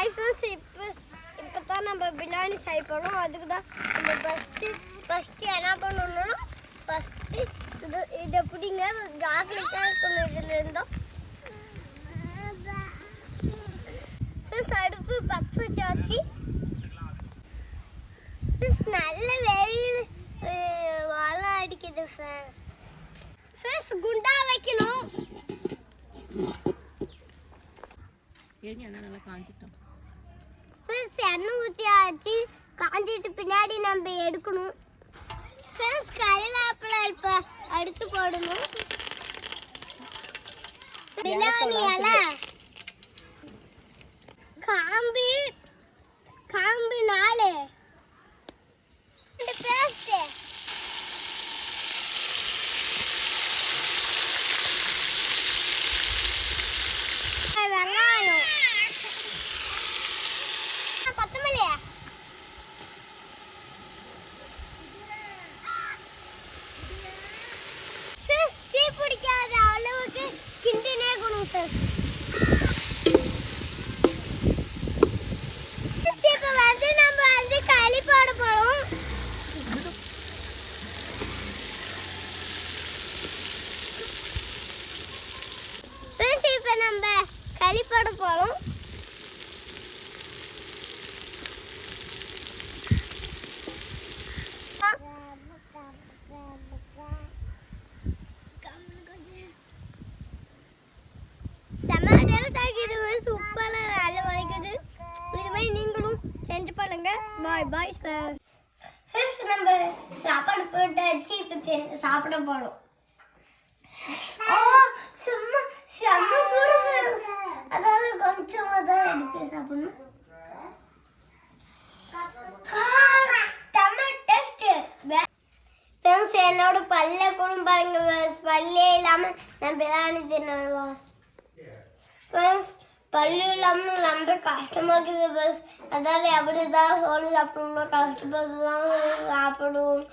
Hi friends இப்போ இப்போ தான் நம்ம பிரியாணி செய்ய அதுக்கு தான் நம்ம ஃபஸ்ட்டு ஃபஸ்ட்டு என்ன பண்ணணும்னா ஃபஸ்ட்டு இது இதை பிடிங்க. சாக்லேட்டாக இருக்கணும் இதில் இருந்தோம். ஃப்ரெண்ட்ஸ் அடுப்பு பச்சை வச்சாச்சு. ஃப்ரெண்ட்ஸ் நல்ல வெயில் வாழை அடிக்குது ஃப்ரெண்ட்ஸ் ஃப்ரெண்ட்ஸ் குண்டா வைக்கணும். ஏடி அண்ணா நல்லா காஞ்சிட்டோம். ஃப்ரெண்ட்ஸ் எண்ணெய் ஊற்றியாச்சு காஞ்சிட்டு பின்னாடி நம்ம எடுக்கணும். ஃப்ரெண்ட்ஸ் கறிவேப்பிலை இப்போ அடுத்து போடணும். இலை. காம்பு காம்பு. களி போட போகிறோம் ஃபிஷ் இப்போ நம்ம களி போட போகிறோம் சூப்பராக வேலை வளைக்குது இது மாதிரி நீங்களும் செஞ்சு பாய் பாய் நம்ம சாப்பாடு போட்டாச்சு இப்போ சாப்பிட போகிறோம் சும்மா செம்ம சூடு அதாவது கொஞ்சமாக தான் எடுத்து சாப்பிடணும். என்னோட பல்ல கூட பாருங்க பல்லே இல்லாமல் நான் பிரியாணி தின்னுவோம் பல்லு இல்லாமல் ரொம்ப கஷ்டமாக்குது இருக்குது. பஸ் அதாவது எப்படிதான் சோறு சாப்பிடணும். கஷ்டப்பட்டு தான் சாப்பிடுவோம்